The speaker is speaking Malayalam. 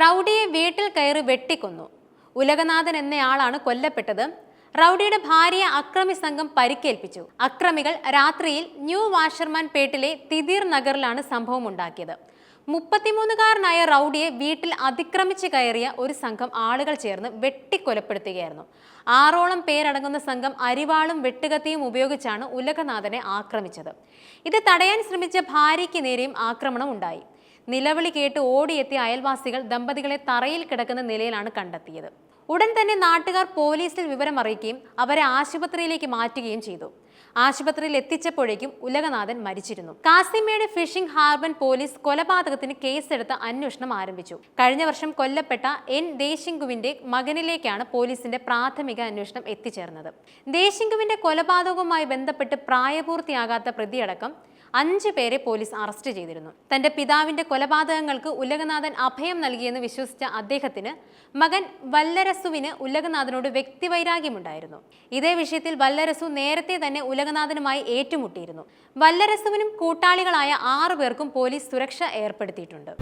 റൗഡിയെ വീട്ടിൽ കയറി വെട്ടിക്കൊന്നു. ഉലകനാഥൻ എന്നയാളാണ് കൊല്ലപ്പെട്ടത്. റൗഡിയുടെ ഭാര്യയെ അക്രമി സംഘം പരിക്കേൽപ്പിച്ചു. അക്രമികൾ രാത്രിയിൽ ന്യൂ വാഷർമാൻ പേട്ടിലെ തിദീർ നഗറിലാണ് സംഭവം ഉണ്ടാക്കിയത് മുപ്പത്തിമൂന്നുകാരനായ റൗഡിയെ വീട്ടിൽ അതിക്രമിച്ച് കയറിയ ഒരു സംഘം ആളുകൾ ചേർന്ന് വെട്ടിക്കൊലപ്പെടുത്തുകയായിരുന്നു. ആറോളം പേരടങ്ങുന്ന സംഘം അരിവാളും വെട്ടുകത്തിയും ഉപയോഗിച്ചാണ് ഉലകനാഥനെ ആക്രമിച്ചത്. ഇത് തടയാൻ ശ്രമിച്ച ഭാര്യയ്ക്ക് നേരെയും ആക്രമണം ഉണ്ടായി. നിലവിളി കേട്ട് ഓടിയെത്തിയ അയൽവാസികൾ ദമ്പതികളെ തറയിൽ കിടക്കുന്ന നിലയിലാണ് കണ്ടെത്തിയത്. ഉടൻ തന്നെ നാട്ടുകാർ പോലീസിൽ വിവരം അറിയിക്കുകയും അവരെ ആശുപത്രിയിലേക്ക് മാറ്റുകയും ചെയ്തു. ആശുപത്രിയിൽ എത്തിച്ചപ്പോഴേക്കും ഉലകനാഥൻ മരിച്ചിരുന്നു. കാസിമയുടെ ഫിഷിംഗ് ഹാർബൻ പോലീസ് കൊലപാതകത്തിന് കേസെടുത്ത് അന്വേഷണം ആരംഭിച്ചു. കഴിഞ്ഞ വർഷം കൊല്ലപ്പെട്ട എൻ ദേശിങ്കുവിന്റെ മകനിലേക്കാണ് പോലീസിന്റെ പ്രാഥമിക അന്വേഷണം എത്തിച്ചേർന്നത്. ദേശിങ്കുവിന്റെ കൊലപാതകവുമായി ബന്ധപ്പെട്ട് പ്രായപൂർത്തിയാകാത്ത പ്രതിയടക്കം അഞ്ച് പേരെ പോലീസ് അറസ്റ്റ് ചെയ്തിരുന്നു. തന്റെ പിതാവിന്റെ കൊലപാതകങ്ങൾക്ക് ഉലകനാഥൻ അഭയം നൽകിയെന്ന് വിശ്വസിച്ച അദ്ദേഹത്തിന് മകൻ വല്ലരസുവിന് ഉലകനാഥനോട് വ്യക്തിവൈരാഗ്യമുണ്ടായിരുന്നു. ഇതേ വിഷയത്തിൽ വല്ലരസു നേരത്തെ തന്നെ ഉലകനാഥനുമായി ഏറ്റുമുട്ടിയിരുന്നു. വല്ലരസുവിനും കൂട്ടാളികളായ ആറു പേർക്കും പോലീസ് സുരക്ഷ ഏർപ്പെടുത്തിയിട്ടുണ്ട്.